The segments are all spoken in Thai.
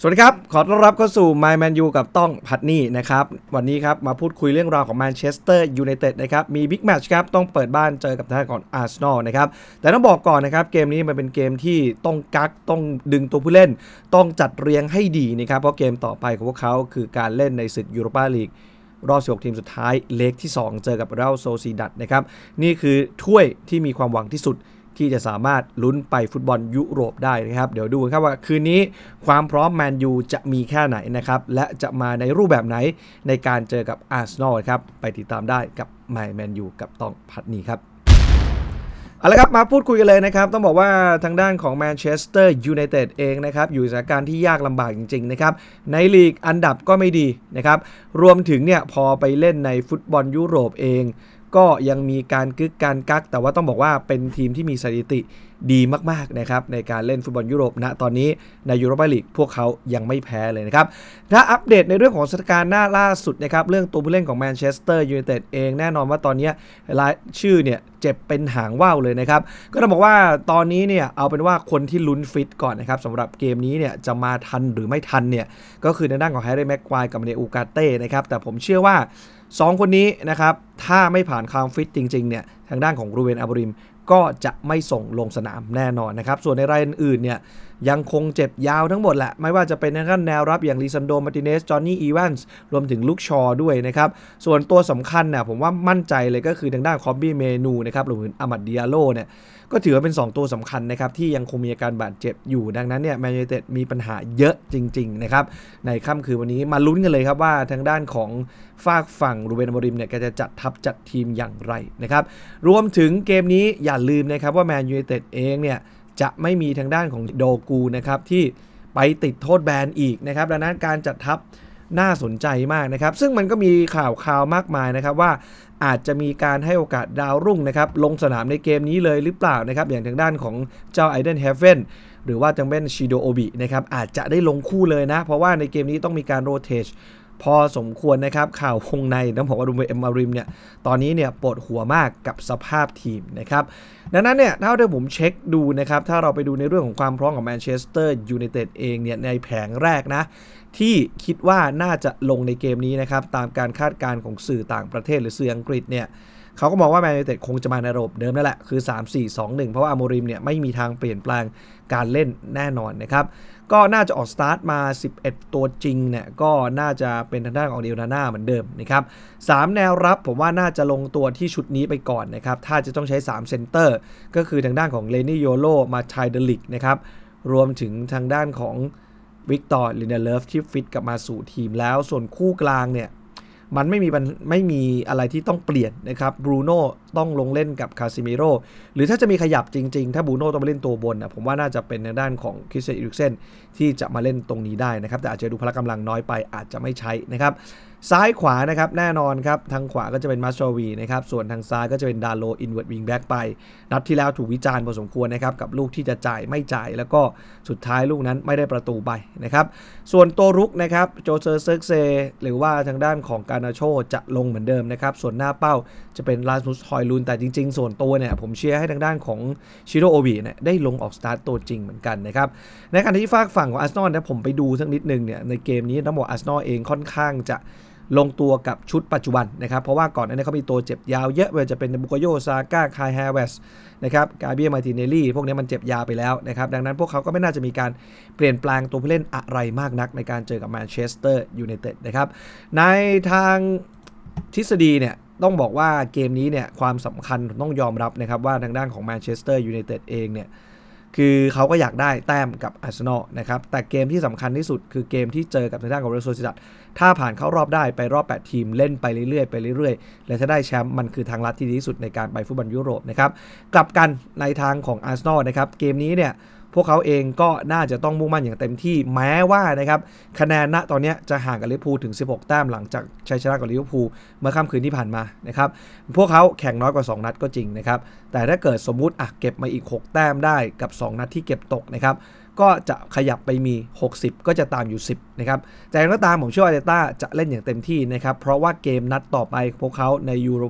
สวัสดีครับ ขอต้อนรับเข้าสู่ My Man U กับต้องพัดนี่นะครับ วันนี้ครับ มาพูดคุยเรื่องราวของแมนเชสเตอร์ยูไนเต็ดนะครับ มีบิ๊กแมตช์ครับ ต้องเปิดบ้านเจอกับทางของอาร์เซนอลนะครับ แต่ต้องบอกก่อนนะครับ เกมนี้มันเป็นเกมที่ต้องกัก ต้องดึงตัวผู้เล่น ต้องจัดเรียงให้ดีนะครับ เพราะเกมต่อไปของพวกเขาคือการเล่นในศึกยูโรปาลีกรอบ16ทีมสุดท้ายเลกที่ 2 เจอกับเรอัลโซซีดัตนะครับ นี่คือถ้วยที่มีความหวังที่สุด ที่จะสามารถลุ้นไปฟุตบอลยุโรปได้นะครับ เดี๋ยวดูครับว่าคืนนี้ความพร้อมแมนยูจะมีแค่ไหนนะครับ และจะมาในรูปแบบไหนในการเจอกับอาร์เซนอลครับ ไปติดตามได้กับไมแมนยูกับตองพัดนีครับเอาละครับ มาพูดคุยกันเลยนะครับ ต้องบอกว่าทางด้านของแมนเชสเตอร์ยูไนเต็ดเองนะครับ อยู่ในสถานการณ์ที่ยากลำบากจริง ๆ นะครับ ในลีกอันดับก็ไม่ดีนะครับ รวมถึงเนี่ย พอไปเล่นในฟุตบอลยุโรปเอง ก็ยังมีการกึกการกัก แต่ว่าต้องบอกว่าเป็นทีมที่มีสถิติดีมากๆนะครับในการเล่นฟุตบอลยุโรปณตอนนี้ในยูโรปาลีกพวกเขายังไม่แพ้เลยนะครับ ถ้าอัปเดตในเรื่องของสถานการณ์หน้าล่าสุดนะครับเรื่องตัวผู้เล่นของแมนเชสเตอร์ยูไนเต็ดเองแน่นอนว่าตอนนี้รายชื่อเนี่ยเจ็บเป็นหางว่าวเลยนะครับ ก็ต้องบอกว่าตอนนี้เนี่ยเอาเป็นว่าคนที่ลุ้นฟิตก่อนนะครับสำหรับเกมนี้เนี่ยจะมาทันหรือไม่ทันเนี่ยก็คือในด้านของแฮร์รี่แม็กควายกับเนอูกาเต้นะครับแต่ผมเชื่อว่า 2คนนี้นะครับ ถ้าไม่ผ่านความฟิตจริงๆเนี่ยทางด้านของรูเวนอาบริมก็จะไม่ส่งลงสนามแน่นอนนะครับ ส่วนในรายอื่นๆเนี่ย ยังคงเจ็บยาวทั้งหมดแหละ ไม่ว่าจะเป็นทางด้านแนวรับอย่างลีซันโดมาร์ติเนส จอห์นนี่ อีแวนส์ รวมถึงลูกชอด้วยนะครับ ส่วนตัวสำคัญเนี่ยผมว่ามั่นใจเลยก็คือทางด้านคอบบี้เมนูนะครับรวมถึงอามัดดิอาโลเนี่ยก็ถือว่าเป็น 2 ตัวสำคัญนะครับ ที่ยังคงมีอาการบาดเจ็บอยู่ดังนั้นเนี่ยแมนยูเต็ดมีปัญหาเยอะจริง ๆ นะครับ ในค่ำคืนวันนี้มาลุ้นกันเลยครับว่าทางด้านของฝากฝั่งรูเบนอมริมเนี่ยแกจะจัดทัพจัดทีมอย่างไรนะครับรวมถึงเกมนี้อย่าลืมนะครับว่าแมนยูเต็ดเองเนี่ย จะไม่มีทางด้านของโดกูนะครับที่ไปติดโทษแบนอีกนะครับดังนั้นการจัดทัพน่าสนใจมากนะครับ ซึ่งมันก็มีข่าวข่าวมากมายนะครับว่าอาจจะมีการให้โอกาสดาวรุ่งนะครับลงสนามในเกมนี้เลยหรือเปล่านะครับ อย่างทางด้านของเจ้าไอเดนเฮเวนหรือว่าจังเป็นชิโดโอบินะครับอาจจะได้ลงคู่เลยนะ เพราะว่าในเกมนี้ต้องมีการโรเตช พอสมควรนะครับ ข่าววงในต้องบอกว่าดูเอ็มอาริมเนี่ยตอนนี้เนี่ยปวดหัวมากกับสภาพทีมนะครับดังนั้นเนี่ยถ้าที่ผมเช็คดูนะครับ ถ้าเราไปดูในเรื่องของความพร้อมของแมนเชสเตอร์ยูไนเต็ดเองเนี่ยในแผงแรกนะ ที่คิดว่าน่าจะลงในเกมนี้นะครับ ตามการคาดการณ์ของสื่อต่างประเทศหรือสื่ออังกฤษเนี่ย เขาก็มองว่าแมนยูเต็ดคงจะมาในระบบเดิมนั่นแหละ คือ 3-4-2-1 เพราะว่าอาโมริมเนี่ยไม่มีทางเปลี่ยนแปลงการเล่นแน่นอนนะครับ ก็น่าจะออกสตาร์ทมา 11 ตัวจริงเนี่ยก็น่าจะเป็นทางด้านของเดลนาน่าเหมือนเดิมนะครับ3แนวรับผมว่าน่าจะลงตัวที่ชุดนี้ไปก่อนนะครับ ถ้าจะต้องใช้ 3 เซนเตอร์ ก็คือทางด้านของเลนี่โยโลมาไทเดลิกนะครับรวมถึงทางด้านของวิกตอร์ลินเดเลฟที่ฟิตกลับมาสู่ทีมแล้ว ส่วนคู่กลางเนี่ย มันไม่มีมันไม่มีอะไรที่ต้องเปลี่ยนนะครับบรูโน่ต้องลงเล่นกับคาซิมิโร่หรือถ้าจะมีขยับจริง ๆ ถ้าบูโน่ต้องมาเล่นตัวบนนะผมว่าน่าจะเป็นในด้านของคริสเตียนอิริกเซนที่จะมาเล่นตรงนี้ได้นะครับ แต่อาจจะดูพละกำลังน้อยไปอาจจะไม่ใช้นะครับ ซ้ายขวานะครับแน่นอนครับทางขวาก็จะเป็นมาสโตวีนะครับส่วนทางซ้ายก็จะเป็นดาโลอินเวอร์ตวิงแบ็กไป นัดที่แล้วถูกวิจารณ์พอสมควรนะครับกับลูกที่จะจ่ายไม่จ่ายแล้วก็สุดท้ายลูกนั้นไม่ได้ประตูไปนะครับส่วนตัวรุกนะครับโจเซอร์เซิร์กเซหรือว่าทางด้านของการนาโชจะลงเหมือนเดิมนะครับส่วนหน้าเป้าจะเป็นลาสมุสฮอยลุนแต่จริง ๆ ส่วนตัวเนี่ยผมเชียร์ให้ทางด้านของชิโรโอบิเนี่ยได้ลงออกสตาร์ตตัวจริงเหมือนกันนะครับในขณะที่ฝากฝั่งของอาร์เซนอลนะผมไปดูสักนิดนึงเนี่ยในเกมนี้ต้องบอกอาร์เซนอลเองค่อนข้างจะลงตัวกับชุดปัจจุบันนะครับ เพราะว่าก่อนหน้านี้เขามีตัวเจ็บยาวเยอะไม่ว่าจะเป็นบุกโยซาก้าคายแฮเวสนะครับกาเบียมาติเนลลี่ พวกนี้มันเจ็บยาวไปแล้วนะครับ ดังนั้นพวกเขาก็ไม่น่าจะมีการเปลี่ยนแปลงตัวผู้เล่นอะไรมากนักในการเจอกับแมนเชสเตอร์ยูไนเต็ดนะครับ ในทางทฤษฎีเนี่ย ต้องบอกว่าเกมนี้เนี่ยความสำคัญต้องยอมรับนะครับว่าทางด้านของแมนเชสเตอร์ยูไนเต็ดเองเนี่ยคือเขาก็อยากได้แต้มกับอาร์เซนอลนะครับแต่เกมที่สำคัญที่สุดคือเกมที่เจอกับทางด้านของเรอัลโซซิดัตถ้าผ่านเข้ารอบได้ไปรอบ 8 ทีมเล่นไปเรื่อยๆไปเรื่อยๆ และถ้าได้แชมป์มันคือทางลัดที่ดีที่สุดในการไปฟุตบอลยุโรปนะครับกลับกันในทางของอาร์เซนอลนะครับเกมนี้เนี่ย พวกเขาเองก็น่าจะต้องมุ่งมั่นอย่างเต็มที่แม้ว่านะครับคะแนนณตอนนี้จะห่างกับลิเวอร์พูลถึง 16 แต้มหลังจากชัยชนะกับลิเวอร์พูลเมื่อค่ำคืนที่ผ่านมานะครับพวกเขาแข่งน้อยกว่า 2 นัดก็จริงนะครับแต่ถ้าเกิดสมมุติอะเก็บมาอีก 6 แต้มได้กับ 2 นัดที่เก็บตกนะครับก็จะขยับไปมี 60 ก็จะตามอยู่ 10 นะครับ แต่อย่างไรก็ตามผมเชื่อว่าเดต้าจะเล่นอย่างเต็มที่นะครับ เพราะว่าเกมนัดต่อไปพวกเขาในยูโร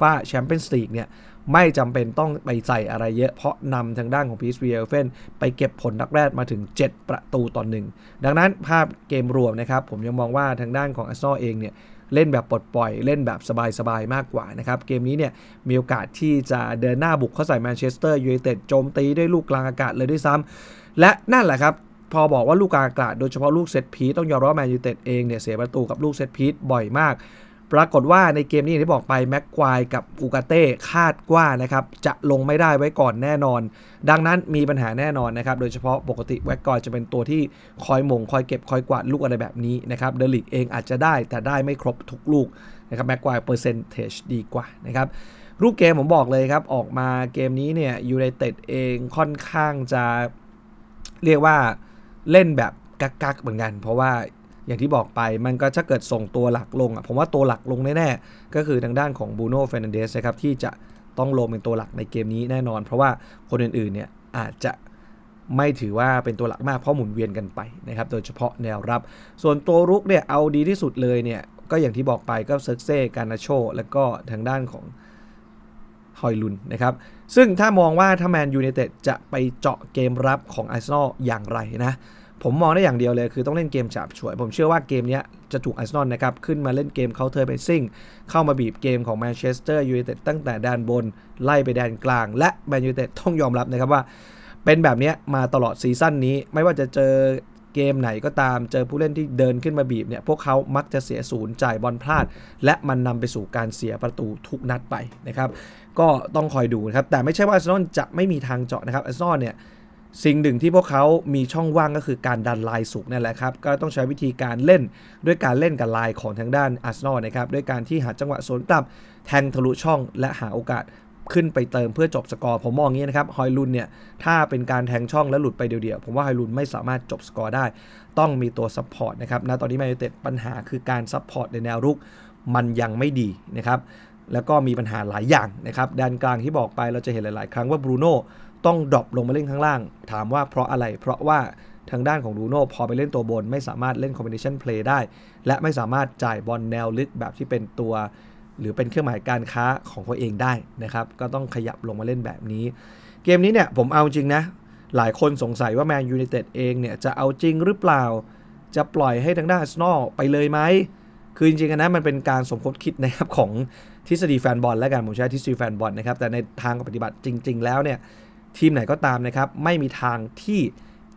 ฟาแชมเปี้ยนส์ลีกเนี่ย ไม่จำเป็นต้องไปใส่อะไรเยอะ เพราะนำทางด้านของพีซวีเอลเฟนไปเก็บผลนักแรกมาถึง 7 ประตูต่อหนึ่งดังนั้นภาพเกมรวมนะครับ ผมยังมองว่าทางด้านของอาร์ซอเองเนี่ยเล่นแบบปลดปล่อยเล่นแบบสบายๆ มากกว่านะครับ เกมนี้เนี่ยมีโอกาสที่จะเดินหน้าบุกเข้าใส่แมนเชสเตอร์ยูไนเต็ดโจมตีด้วยลูกกลางอากาศเลยด้วยซ้ำและนั่นแหละครับ พอบอกว่าลูกกลางอากาศโดยเฉพาะลูกเซตพีต้องยอมรับว่าแมนยูไนเต็ดเองเนี่ยเสียประตูกับลูกเซตพีบ่อยมาก ปรากฏว่าในเกมนี้อย่างที่บอกไปแม็กควายกับอูกาเต้คาดว่านะครับจะลงไม่ได้ไว้ก่อนแน่นอน ดังนั้นมีปัญหาแน่นอนนะครับ โดยเฉพาะปกติแว็กกอยจะเป็นตัวที่คอยมงคอยเก็บคอยกวาดลูกอะไรแบบนี้นะครับเดลิกเองอาจจะได้แต่ได้ไม่ครบทุกลูกนะครับแม็กควายเปอร์เซนเทจดีกว่านะครับรูปเกมผมบอกเลยครับ ออกมาเกมนี้เนี่ยยูไนเต็ดเองค่อนข้างจะเรียกว่าเล่นแบบกักๆเหมือนกัน เพราะว่า อย่างที่บอกไปมันก็ถ้าเกิดส่งตัวหลักลงอะผมว่าตัวหลักลงแน่ๆ ก็คือทางด้านของบูโน่เฟรนันเดสนะครับที่จะต้องลงเป็นตัวหลักในเกมนี้แน่นอน เพราะว่าคนอื่นๆเนี่ยอาจจะไม่ถือว่าเป็นตัวหลักมากเพราะหมุนเวียนกันไปนะครับโดยเฉพาะแนวรับ ส่วนตัวรุกเนี่ยเอาดีที่สุดเลยเนี่ยก็อย่างที่บอกไปก็เซิร์กเซ่การนาโช แล้วก็ทางด้านของฮอยลุนนะครับ ซึ่งถ้ามองว่าถ้าแมนยู i นเต็ดจะไปเจาะเกมรับของอาร์เซนอลอย่างไรนะ ผมมองได้อย่างเดียวเลยคือต้องเล่นเกมฉาบฉวย ผมเชื่อว่าเกมนี้จะถูกอาร์เซนอลนะครับ ขึ้นมาเล่นเกมเคาน์เตอร์เ s ซิ่งเข้ามาบีบเกมของแมนเชสเตอร์ยูไนเต็ดตั้งแต่แดนบน ไล่ไปแดนกลาง และแมนยูไนเต็ดต้องยอมรับนะครับว่า เป็นแบบนี้มาตลอดซีซั่นนี้ ไม่ว่าจะเจอเกมไหนก็ตามเจอผู้เล่นที่เดินขึ้นมาบีบเนี่ยพวกเขามักจะเสียศูนย์จ่ายบอลพลาด และมันนำไปสู่การเสียประตูทุกนัดไปนะครับก็ต้องคอยดูนะครับแต่ไม่ใช่ว่าอาร์เซนอลจะไม่มีทางเจาะนะครับอาร์เซนอลเนี่ย สิ่งหนึ่งที่พวกเขามีช่องว่างก็คือการดันลายสุกนั่นแหละครับ ก็ต้องใช้วิธีการเล่นด้วยการเล่นกับลายของทางด้านอาร์เซนอลนะครับ ด้วยการที่หาจังหวะสวนกลับแทงทะลุช่องและหาโอกาสขึ้นไปเติมเพื่อจบสกอร์ ผมมองอย่างนี้นะครับฮอยลุนเนี่ยถ้าเป็นการแทงช่องแล้วหลุดไปเดียวๆ ผมว่าฮอยลุนไม่สามารถจบสกอร์ได้ ต้องมีตัวซัพพอร์ตนะครับณตอนนี้แมนยูเต็ดปัญหาคือการซัพพอร์ตในแนวรุกมันยังไม่ดีนะครับแล้วก็มีปัญหาหลายอย่างนะครับแดนกลางที่บอกไปเราจะเห็นหลาย ๆ ครั้งว่าบรูโน่ ต้องดรอปลงมาเล่นข้างล่าง ถามว่าเพราะอะไร เพราะว่าทางด้านของรูโน่พอไปเล่นตัวบน ไม่สามารถเล่นคอมบิเนชันเพลย์ได้ และไม่สามารถจ่ายบอลแนวลึกแบบที่เป็นตัว หรือเป็นเครื่องหมายการค้าของตัวเองได้นะครับ ก็ต้องขยับลงมาเล่นแบบนี้ เกมนี้เนี่ยผมเอาจริงนะ หลายคนสงสัยว่าแมนยู i นเต็ดเองเนี่ยจะเอาจริงหรือเปล่า จะปล่อยให้ทางด้านอาร์เซนอลไปเลยไหมคือจริงๆนะมันเป็นการสมคบคิดนะครับของทฤษฎีแฟนบอลแล้วกันผมใช้ทฤษฎีแฟนบอลนะครับแต่ในทางปฏิบัติจริง ๆ แล้วเนี่ย ทีมไหนก็ตามนะครับไม่มีทางที่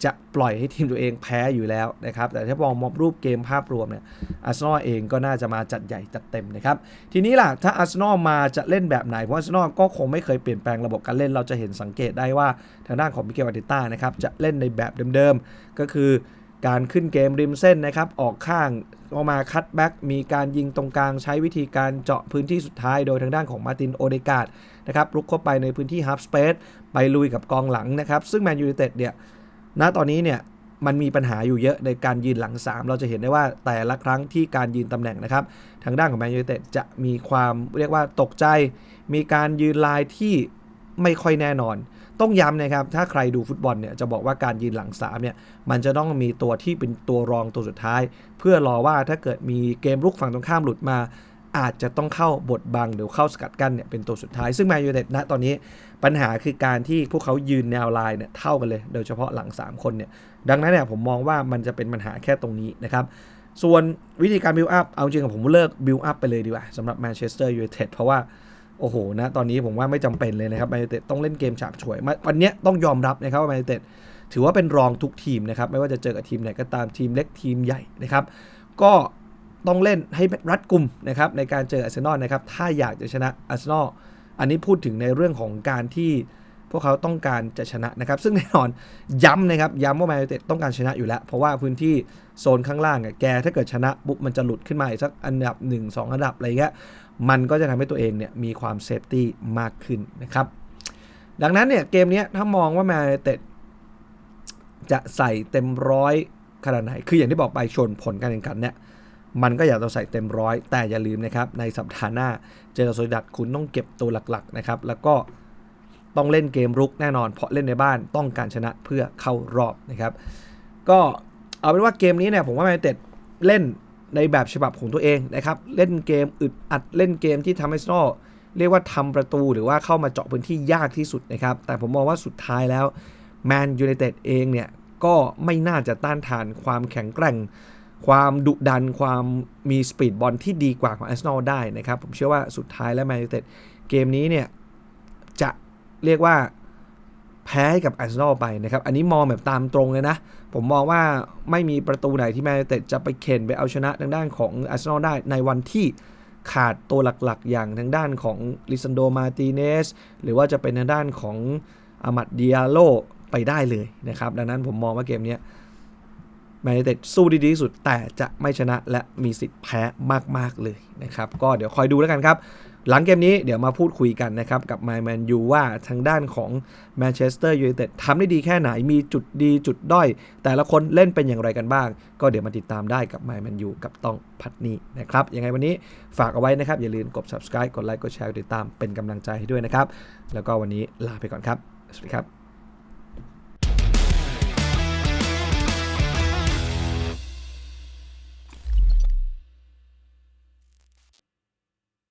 จะปล่อยให้ทีมตัวเองแพ้อยู่แล้วนะครับ แต่ถ้ามองมอบรูปเกมภาพรวมเนี่ยอาร์เซนอลเองก็น่าจะมาจัดใหญ่จัดเต็มนะครับ ทีนี้ล่ะ ถ้าอาร์เซนอลมาจะเล่นแบบไหน เพราะอาร์เซนอลก็คงไม่เคยเปลี่ยนแปลงระบบการเล่น เราจะเห็นสังเกตได้ว่าทางด้านของมิเกลอาร์เตต้านะครับจะเล่นในแบบเดิมๆ ก็คือ การขึ้นเกมริมเส้นนะครับ ออกข้างออกมาคัตแบ็กมีการยิงตรงกลางใช้วิธีการเจาะพื้นที่สุดท้ายโดยทางด้านของมาตินโอเดกาดนะครับลุกเข้าไปในพื้นที่ฮับสเปซไปลุยกับกองหลังนะครับ ซึ่งแมนยู i นเต็ดเนี่ยณตอนนี้เนี่ยมันมีปัญหาอยู่เยอะในการยืนหลัง 3 เราจะเห็นได้ว่าแต่ละครั้งที่การยืนตำแหน่งนะครับ ทางด้านของแมนยู i นเต็ดจะมีความเรียกว่าตกใจ มีการยืนลายที่ไม่ค่อยแน่นอน ต้องย้ำนะครับ ถ้าใครดูฟุตบอลเนี่ยจะบอกว่าการยืนหลัง3เนี่ยมันจะต้องมีตัวที่เป็นตัวรองตัวสุดท้าย เพื่อรอว่าถ้าเกิดมีเกมลุกฝั่งตรงข้ามหลุดมา อาจจะต้องเข้าบทบังหรือเข้าสกัดกั้นเนี่ยเป็นตัวสุดท้าย ซึ่งแมนยู i นเต็ดณตอนนี้ปัญหาคือการที่พวกเขายืนแนวไลน์เนี่ยเท่ากันเลย โดยเฉพาะหลัง 3 คนเนี่ยดังนั้นเนี่ยผมมองว่ามันจะเป็นปัญหาแค่ตรงนี้นะครับส่วนวิธีการบิวอัพเอาจริงกับผมเลิกบิวอัพไปเลยดีกว่าสำหรับแมนเชสเตอร์ยูไนเต็ดเพราะว่า โอ้โหนะตอนนี้ผมว่าไม่จำเป็นเลยนะครับแมนยูเต็ดต้องเล่นเกมฉาบฉวยมาวันนี้ต้องยอมรับนะครับว่าแมนยูเต็ดถือว่าเป็นรองทุกทีมนะครับไม่ว่าจะเจอกับทีมไหนก็ตามทีมเล็กทีมใหญ่นะครับก็ต้องเล่นให้รัดกลุ่มนะครับในการเจออาร์เซนอลนะครับถ้าอยากจะชนะอาร์เซนอลอันนี้พูดถึงในเรื่องของการที่พวกเขาต้องการจะชนะนะครับ ซึ่งแน่นอนย้ำนะครับ ย้ำว่าแมนยูเต็ดต้องการชนะอยู่แล้ว เพราะว่าพื้นที่โซนข้างล่างอะแกถ้าเกิดชนะปุ๊บมันจะหลุดขึ้นมาอีกสักอันดับ 1 2 อันดับอะไรเงี้ยมันก็จะทำให้ตัวเองเนี่ยมีความเซฟตี้มากขึ้นนะครับ ดังนั้นเนี่ยเกมนี้ถ้ามองว่าแมนเต็ดจะใส่เต็มร้อยขนาดไหน คืออย่างที่บอกไปชนผลการแข่งขันเนี่ยมันก็อยากจะใส่เต็มร้อยแต่อย่าลืมนะครับ ในสัปดาห์หน้าเจอโซดัดคุณต้องเก็บตัวหลักๆนะครับ แล้วก็ต้องเล่นเกมรุกแน่นอน เพราะเล่นในบ้านต้องการชนะเพื่อเข้ารอบนะครับ ก็เอาเป็นว่าเกมนี้เนี่ยผมว่าแมนเต็ดเล่น ในแบบฉบับของตัวเองนะครับ เล่นเกมอึดอัดเล่นเกมที่ทำให้สโนเรียกว่าทำประตูหรือว่าเข้ามาเจาะพื้นที่ยากที่สุดนะครับ แต่ผมมองว่าสุดท้ายแล้วแมนยู i นเต็ดเองเนี่ย ก็ไม่น่าจะต้านทานความแข็งแกร่ง ความดุดัน ความมีสปีดบอลที่ดีกว่าของอาร์เซนอลได้นะครับ ผมเชื่อว่าสุดท้ายแล้วแมนยู i นเต็ดเกมนี้เนี่ย จะเรียกว่า พ้ให้กับอาร์เซนอลไปนะครับ อันนี้มองแบบตามตรงเลยนะ ผมมองว่าไม่มีประตูไหนที่แมนยูเต็ดจะไปเข็นไปเอาชนะทางด้านของอาร์เซนอลได้ในวันที่ขาดตัวหลักๆ อย่างทางด้านของลิซันโดมาติเนสหรือว่าจะเป็นทางด้านของอามัดเดียโลไปได้เลยนะครับ ดังนั้นผมมองว่าเกมนี้แมนยูเต็ดสู้ดีที่สุดแต่จะไม่ชนะและมีสิทธิ์แพ้มากๆเลยนะครับ ก็เดี๋ยวคอยดูแล้วกันครับ หลังเกมนี้เดี๋ยวมาพูดคุยกันนะครับกับไมแมนยูว่าทางด้านของแมนเชสเตอร์ยูไนเต็ดทำได้ดีแค่ไหนมีจุดดีจุดด้อย แต่ละคนเล่นเป็นอย่างไรกันบ้าง ก็เดี๋ยวมาติดตามได้กับไมแมนยูกับต้องพัดนี้นะครับยังไงวันนี้ฝากเอาไว้นะครับ อย่าลืมกด subscribe กดไลค์กดแชร์กดติดตามเป็นกำลังใจให้ด้วยนะครับ แล้วก็วันนี้ลาไปก่อนครับ สวัสดีครับ